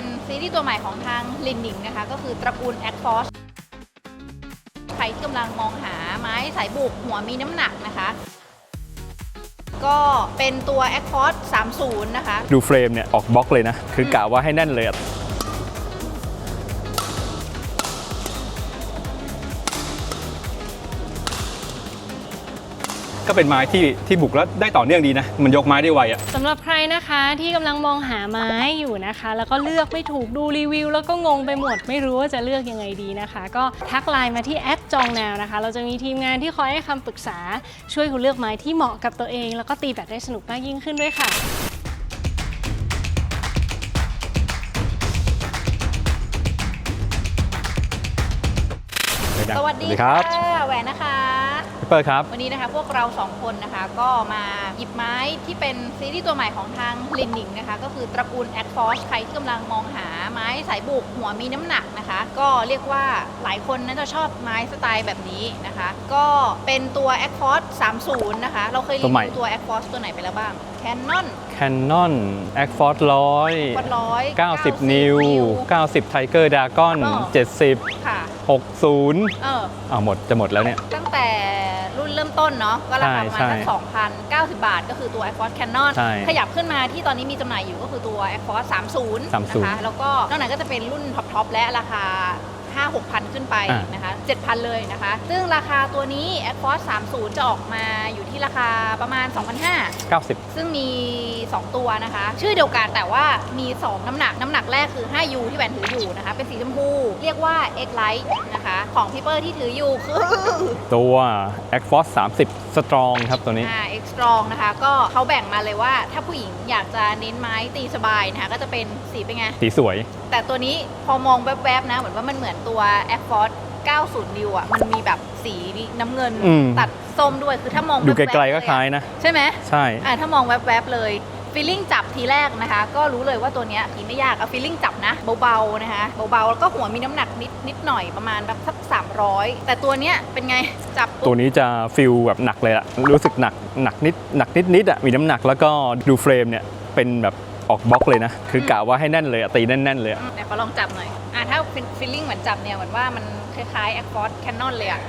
เป็นซีรีส์ตัวใหม่ของทางลินนิงนะคะ ก็คือตระกูล a c f o r c e ใครที่กำลังมองหาไม้สายบุกหัวมีน้ำหนักนะคะ ก็เป็นตัว a c f o r c e 30 นะคะ ดูเฟรมเนี่ย ออกบล็อกเลยนะ คือกะว่าให้แน่นเลยอะ ก็เป็นไม้ที่ที่บุกแล้วได้ต่อเนื่องดีนะ มันยกไม้ได้ไวอะ สำหรับใครนะคะที่กำลังมองหาไม้อยู่นะคะ แล้วก็เลือกไม่ถูกดูรีวิว แล้วก็งงไปหมดไม่รู้ว่าจะเลือกยังไงดีนะคะ ก็ทักไลน์มาที่แอดจองแนวนะคะ เราจะมีทีมงานที่คอยให้คำปรึกษา ช่วยคุณเลือกไม้ที่เหมาะกับตัวเอง แล้วก็ตีแบบได้สนุกมากยิ่งขึ้นด้วยค่ะ สวัสดีครับค่ะแหวนนะคะพี่ เปิร์ครับ วันนี้นะคะพวกเราสองคนนะคะก็มาหยิบไม้ที่เป็นซีรีส์ตัวใหม่ของทางลินนิงนะคะก็คือตระกูล a c f o r c e ใครที่กำลังมองหาไม้สายบุกหัวมีน้ำหนักนะคะ ก็เรียกว่าหลายคนน่าจะชอบไม้สไตล์แบบนี้นะคะ ก็เป็นตัว a c f o r c e 30 นะคะ เราเคยรีตัวใหม่ วิวตัว a c f o r c e ตัวไหนไปแล้วบ้าง Canon Canon a c f o r d 100วัดร้อย90 นิ้ว 90 Tiger Dragon อ๋อ 70 ค่ะ 60เอออ้าวหมดจะหมดแล้วเนี่ย ตั้งแต่ รุ่นเริ่มต้นเนาะก็ราคาประมาณใช่สักใช่สองพันเก้าสิบบาท ก็คือตัว Air Force Canon ใช่ขยับขึ้นมาที่ตอนนี้มีจำหน่ายอยู่ก็คือตัว Air Force 30 นะ30คะ แล้วก็นอกนั้นก็จะเป็นรุ่นท็อปๆและราคา 5 6 0 0 ขึ้นไปอ่านนะคะ7,000 เลยนะคะ ซึ่งราคาตัวนี้ Air Force 30 จะออกมาอยู่ที่ราคาประมาณ 2,500 90 ซึ่งมี 2 ตัวนะคะ ชื่อเดียวกันแต่ว่ามี 2 น้ำหนัก น้ำหนักแรกคือ 5U ที่แหวนถืออยู่นะคะ เป็นสีชมพู เรียกว่า X Light นะคะ ของพี่เปอร์ที่ถืออยู่คือ ตัว a c f o r c e 30 Strong ครับตัวนี้ อ่า X Strong นะคะ ก็เขาแบ่งมาเลยว่า ถ้าผู้หญิงอยากจะเน้นไม้ตีสบายนะคะก็จะเป็นสีเป็นไง สีสวย แต่ตัวนี้พอมองแวบๆนะ เหมือนว่ามันเหมือนตัว Air Force 90นิวอะ มันมีแบบสีน้ำเงินอืม ตัดส้มด้วยคือถ้ามองดูแว๊บๆไกลๆก็เยอะคล้ายนะใช่ไหมใช่ อ่าถ้ามองแวบๆเลย ฟีลลิ่งจับทีแรกนะคะ ก็รู้เลยว่าตัวเนี้ยขี่ไม่ยากเอาฟีลลิ่งจับนะเบาๆนะคะเบาๆแล้วก็หัวมีน้ำหนักนิดนิดหน่อยประมาณแบบสัก300 แต่ตัวเนี้ยเป็นไงจับปุ๊บ ตัวนี้จะฟิลแบบหนักเลยอะรู้สึกหนักหนักนิดหนักนิดนิดอะมีน้ำหนักแล้วก็ดูเฟรมเนี่ยเป็นแบบออกบล็อกเลยนะ คือกะว่าให้แน่นเลยอะตีแน่นๆเลยอะอืมแต่ขอลองจับหน่อย อะถ้าฟีลลิ่งเหมือนจับเนี่ยเหมือนว่ามันคล้ายๆ a c f o r c e Canon เลยอะ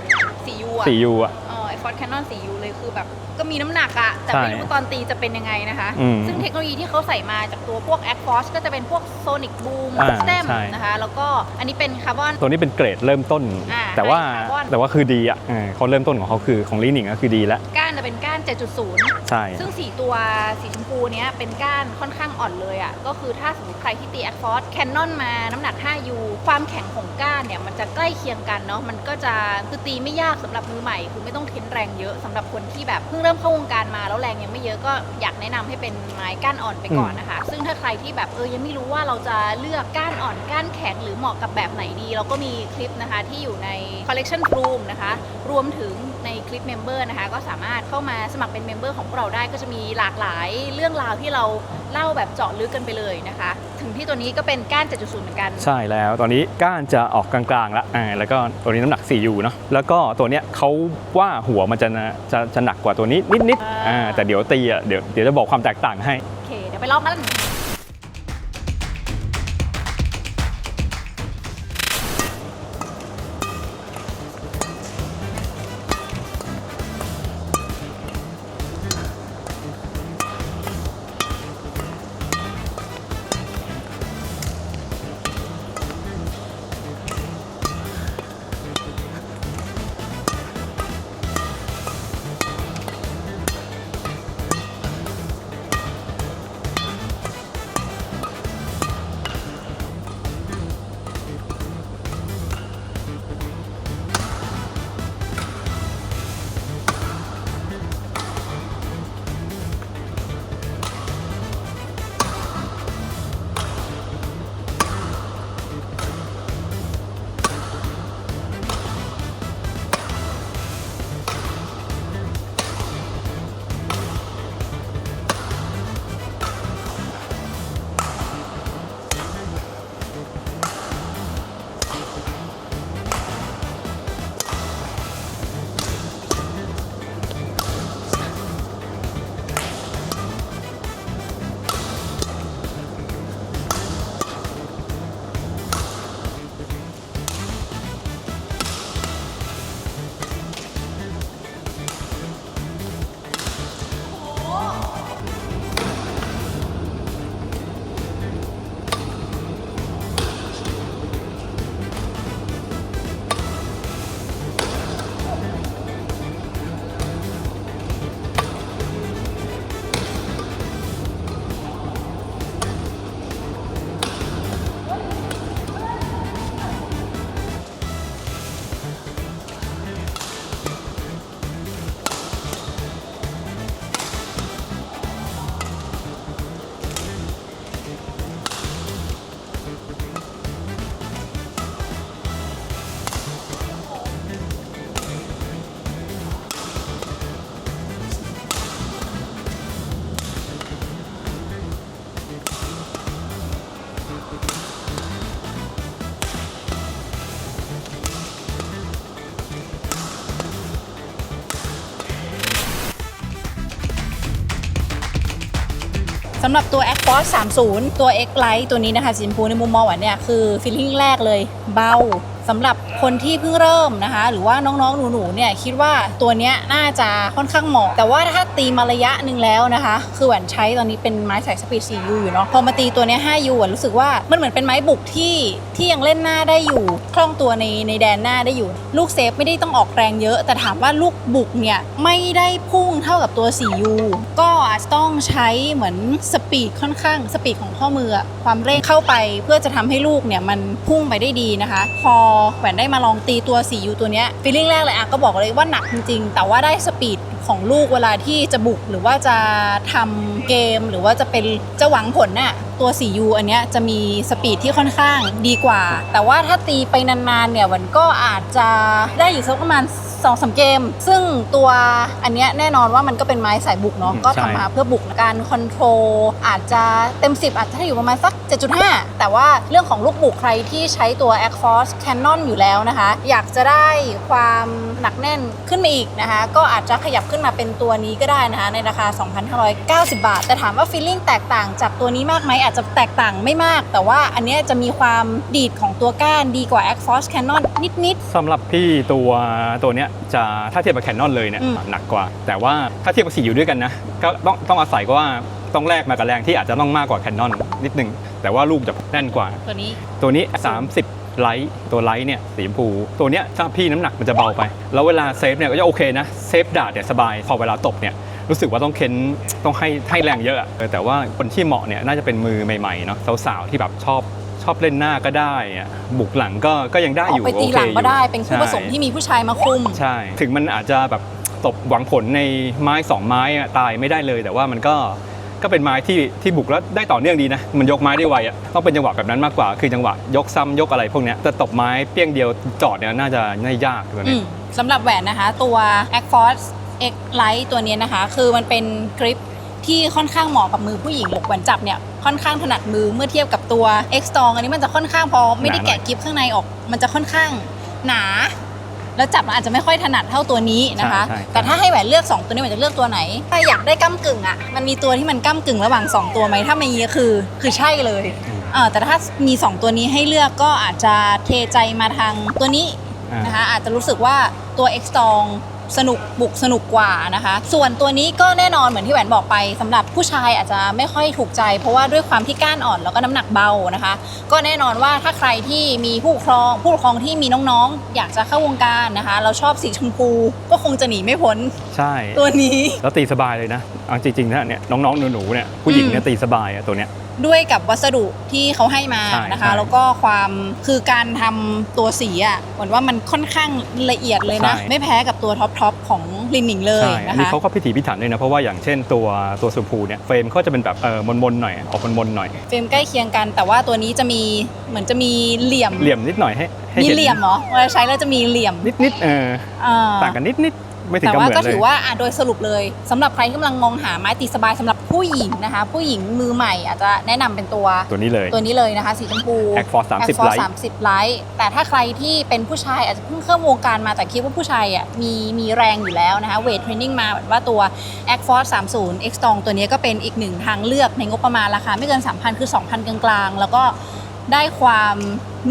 4U อะสียูอะ เออ a c f o r c e Canon 4U เลยคือแบบก็มีน้ำหนักอะแต่ใช่ไม่รู้ตอนตีจะเป็นยังไงนะคะ อืมซึ่งเทคโนโลยีที่เขาใส่มาจากตัวพวก a c f o r c e ก็จะเป็นพวก Sonic Boom อ่า System ใช่ นะคะ แล้วก็อันนี้เป็นคาร์บอน ตัวนี้เป็นเกรดเริ่มต้น อ่าแต่ว่าไฮคาร์บอน แต่ว่าคือดีอะเออเขาเริ่มต้นของเขาคือของลีนิงก็คือดีแล้วก้านจะเป็นก้าน 7.0 ใช่ ซึ่งสีตัวสีชมพูเนี้ยเป็นก้านค่อนข้างอ่อนเลยอะ่ะ ก็คือถ้าสมมติใครที่ตี a อ f o r c e Canon มาน้ำหนัก 5U ความแข็งของก้านเนี่ย มันจะใกล้เคียงกันเนาะมันก็จะคือตีไม่ยากสำหรับมือใหม่ คือไม่ต้องเค้นแรงเยอะสำหรับคนที่แบบเพิ่งเริ่มเข้าวงการมาแล้วแรงยังไม่เยอะก็อยากแนะนำให้เป็นไม้ก้านอ่อนไปก่อนนะคะ ซึ่งถ้าใครที่แบบเออยังไม่รู้ว่าเราจะเลือกก้านอ่อนก้านแข็งหรือเหมาะกับแบบไหนดี เราก็มีคลิปนะคะที่อยู่ใน collection room นะคะรวมถึงในคลิปเมมเบอร์นะคะก็สามารถเข้ามาสมัครเป็นเมมเบอร์ของพวกเราได้ก็จะมีหลากหลายเรื่องราวที่เราเล่าแบบเจาะลึกกันไปเลยนะคะ ถึงที่ตัวนี้ก็เป็นก้าน 7.0 เหมือนกัน ใช่แล้วตอนนี้ก้านจะออกกลางๆแล้วอ่าแล้วก็ตัวนี้น้ำหนัก 4U เนาะแล้วก็ตัวเนี้ยเขาว่าหัวมันจะนะจะจะหนักกว่าตัวนี้นิดๆอ่าอ่าแต่เดี๋ยวตีอะเดี๋ยวเดี๋ยวจะบอกความแตกต่างให้ โอเค เดี๋ยวไปลองกัน สำหรับตัว a c f o r 30 ตัว X Lite ตัวนี้นะคะสีชมพูในมุมมองหวานเนี่ยคือฟีลลิ่งแรกเลยเบาสำหรับ คนที่เพิ่งเริ่มนะคะ หรือว่าน้องๆหนูๆเนี่ยคิดว่าตัวเนี้ยน่าจะค่อนข้างเหมาะ แต่ว่าถ้าตีมาระยะหนึ่งแล้วนะคะ คือหวานใช้ตอนนี้เป็นไม้สายสปีด 4U อยู่เนาะพอมาตีตัวเนี้ย 5U หวานรู้สึกว่ามันเหมือนเป็นไม้บุกที่ที่ยังเล่นหน้าได้อยู่ คล่องตัวในในแดนหน้าได้อยู่ ลูกเซฟไม่ได้ต้องออกแรงเยอะ แต่ถามว่าลูกบุกเนี่ยไม่ได้พุ่งเท่ากับตัว 4U ก็อาจจะต้องใช้เหมือนสปีดค่อนข้างสปีดของข้อมือความเร่งเข้าไปเพื่อจะทำให้ลูกเนี่ยมันพุ่งไปได้ดีนะคะ พอแหวนได้มาลองตีตัวสีอยู่ตัวเนี้ยฟีลลิ่งแรกเลยอะก็บอกเลยว่าหนักจริงๆ แต่ว่าได้สปีดของลูกเวลาที่จะบุกหรือว่าจะทำเกมหรือว่าจะเป็นจะหวังผลน่ะ ตัว 4U อันเนี้ยจะมีสปีดที่ค่อนข้างดีกว่า แต่ว่าถ้าตีไปนานๆเนี่ยมันก็อาจจะได้อยู่สักประมาณ2อสเกม ซึ่งตัวอันเนี้ยแน่นอนว่ามันก็เป็นไม้สายบุกเนาะ อืมก็ใช่ ทำมาเพื่อบุกการคอนโทรลอาจจะเต็ม 10 อาจจะอยู่ประมาณสัก 7.5 แต่ว่าเรื่องของลูกบุกใครที่ใช้ตัว a c f o r c e Canon อยู่แล้วนะคะ อยากจะได้ความหนักแน่นขึ้นมาอีกนะคะ ก็อาจจะขยับขึ้นมาเป็นตัวนี้ก็ได้นะคะ ในราคา 2,590 บาท แต่ถามว่าฟีลลิ่งแตกต่างจากตัวนี้มากไหมอาจจะแตกต่างไม่มาก แต่ว่าอันเนี้ยจะมีความดีดของตัวก้านดีกว่า a c f o r c e Canon นิด สำหรับพี่ตัวตัวเนี้ยจะถ้าเทียบกับแคนนอนเลยเนี่ยอืม หนักกว่า แต่ว่าถ้าเทียบกับสีอยู่ด้วยกันนะ ก็ต้องต้องอาศัยก็ว่าต้องแลกมากับแรงที่อาจจะต้องมากกว่าแคนนอนนิดนึง แต่ว่าลูกจะแน่นกว่า ๆ ตัวนี้ ตัวนี้ 30 ไลท์ตัวไลท์เนี่ยสีชมพู ตัวเนี้ยถ้าพี่น้ำหนักมันจะเบาไป แล้วเวลาเซฟเนี่ยก็จะโอเคนะ เซฟดาดเนี่ยสบาย พอเวลาตบเนี่ย รู้สึกว่าต้องเค้นต้องให้ให้แรงเยอะอะเออแต่ว่าคนที่เหมาะเนี่ยน่าจะเป็นมือใหม่ๆเนาะสาวๆที่แบบชอบชอบเล่นหน้าก็ได้อะบุกหลังก็ก็ยังได้อออกยู่ไปตีโอหเคลังอยู่ก็ได้เป็นคู่ผสมใช่ที่มีผู้ชายมาคุม ใช่ ถึงมันอาจจะแบบตบหวังผลในไม้สองไม้อะตายไม่ได้เลย แต่ว่ามันก็ก็เป็นไม้ที่ที่บุกแล้วได้ต่อเนื่องดีนะ มันยกไม้ได้ไวอะต้องเป็นจังหวะแบบนั้นมากกว่า คือจังหวะยกซ้ำยกอะไรพวกเนี้ยแต่ตบไม้เปี้ยงเดียวจอดเนี่ยน่าจะน่ายากตัวอืนี้มสำหรับแหวนนะคะ ตัว a c f o r c e X Lite ตัวเนี้ยนะคะ คือมันเป็นกริปที่ค่อนข้างเหมาะกับมือผู้หญิงหลกแหวนจับเนี่ยค่อนข้างถนัดมือเมื่อเทียบกับตัว X Strong อันนี้มันจะค่อนข้างพอไม่ได้แกะกริปข้างในออก มันจะค่อนข้างหนา แล้วจับมันอาจจะไม่ค่อยถนัดเท่าตัวนี้นะคะ ใช่ใช่ แต่ถ้าให้แหวนเลือก 2 ตัวนี้แหวนจะเลือกตัวไหน ถ้าอยากได้ก้ากึ่งอะมันมีตัวที่มันก้ากึ่งระหว่าง 2 ตัวไหมถ้ามีก็คือคือใช่เลยเออแต่ถ้ามี 2 ตัวนี้ให้เลือกก็อาจจะเทใจมาทางตัวนี้ อ่านนะคะอาจจะรู้สึกว่าตัว X t o n g สนุกบุกสนุกกว่านะคะ ส่วนตัวนี้ก็แน่นอนเหมือนที่แหวนบอกไปสำหรับผู้ชายอาจจะไม่ค่อยถูกใจ เพราะว่าด้วยความที่ก้านอ่อนแล้วก็น้ำหนักเบานะคะ ก็แน่นอนว่าถ้าใครที่มีผู้ปกครอง ผู้ปกครองที่มีน้องๆ อยากจะเข้าวงการนะคะ เราชอบสีชมพูก็คงจะหนีไม่พ้นใช่ตัวนี้แล้วตีสบายเลยนะเอาจริงๆนะเนี่ยน้องๆหนูๆเนี่ยผู้หญิงเนี่ยตีสบายอะตัวเนี้ย ด้วยกับวัสดุที่เขาให้มาใช่นะคะ ใช่แล้วก็ความคือการทำตัวสีอะเหมือนว่ามันค่อนข้างละเอียดเลยนะ ใช่ ไม่แพ้กับตัวท็อปทอปของลินหนิงเลยใช่อันะนนี้คะ เขาก็พิถีพิถันเลยนะ เพราะว่าอย่างเช่นตัวตัวสุภูเนี่ยเฟรมเขาจะเป็นแบบเออมนๆหน่อยออกมนๆหน่อย เฟรมใกล้เคียงกัน แต่ว่าตัวนี้จะมีเหมือนจะมีเหลี่ยมเหลี่ยมนิดหน่อยให้ให้มีเห็นเหลี่ยมเหรอเวลาใช้แล้วจะมีเหลี่ยมนิดๆเอออ่า ต่างกันนิดๆ ไม่ถึงแต่กับเหว่ามือนก็เลถืย อว่าอะโดยสรุปเลยสำหรับใครที่กำลังมองหาไม้ตีสบายสำหรับผู้หญิงนะคะ ผู้หญิงมือใหม่อาจจะแนะนำเป็นตัวตัวนี้เลย ตัวนี้เลยนะคะ สีชมพู Act Force 30 Act Force Lite 30 Lite แต่ถ้าใครที่เป็นผู้ชายอาจจะเพิ่งเข้าวงการมาแต่คิดว่าผู้ชายอะมีมีแรงอยู่แล้วนะคะเวทเทรนนิ่งมาแบบว่าตัว Act Force 30 X Strong ตัวนี้ก็เป็นอีกหนึ่งทางเลือกในงบประมาณราคาไม่เกิน 3,000 คือ 2,000 กลางๆ แล้วก็ ได้ความ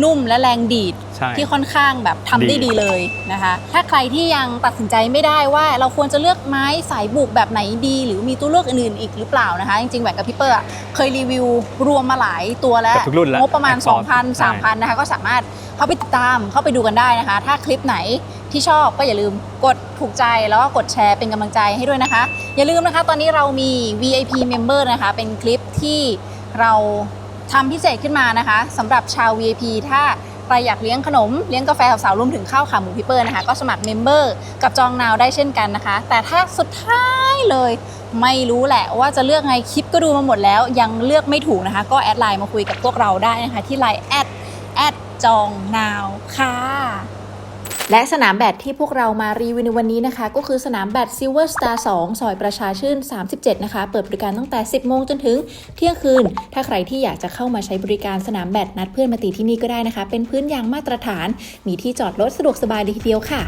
นุ่มและแรงดีดใช่ ที่ค่อนข้างแบบทำได้ดี ดีเลยนะคะ ถ้าใครที่ยังตัดสินใจไม่ได้ว่าเราควรจะเลือกไม้สายบุกแบบไหนดี หรือมีตัวเลือกอื่นๆอีกหรือเปล่านะคะ จริงๆแหวนกับพี่เปอร์อะเคยรีวิวรวมมาหลายตัวแล้วกับทุกรุ่นแล้วงบประมาณ Act Force 2,000 ใช่ 3,000นะคะก็สามารถเข้าไปติดตามเข้าไปดูกันได้นะคะ ถ้าคลิปไหนที่ชอบก็อย่าลืมกดถูกใจแล้วก็กดแชร์เป็นกำลังใจให้ด้วยนะคะ อย่าลืมนะคะ ตอนนี้เรามี VIP Member นะคะ เป็นคลิปที่เรา ทำพิเศษขึ้นมานะคะสำหรับชาว VIP ถ้าใครอยากเลี้ยงขนม เลี้ยงกาแฟสาวๆรวมถึงข้าวขาหมูพิเปอร์นะคะ ก็สมัครเมมเบอร์กับจองนาวได้เช่นกันนะคะ แต่ถ้าสุดท้ายเลย ไม่รู้แหละว่าจะเลือกไงคลิปก็ดูมาหมดแล้ว ยังเลือกไม่ถูกนะคะ ก็แอดไลน์มาคุยกับพวกเราได้นะคะ ที่ไลน์แอดแอดจองนาวค่ะ และสนามแบดที่พวกเรามารีวิวในวันนี้นะคะ ก็คือสนามแบด Silver Star 2 ซอยประชาชื่น 37 นะคะ เปิดบริการตั้งแต่ 10 โมงจนถึงเที่ยงคืน ถ้าใครที่อยากจะเข้ามาใช้บริการสนามแบดนัดเพื่อนมาตีที่นี่ก็ได้นะคะ เป็นพื้นยางมาตรฐาน มีที่จอดรถสะดวกสบายเลยทีเดียวค่ะ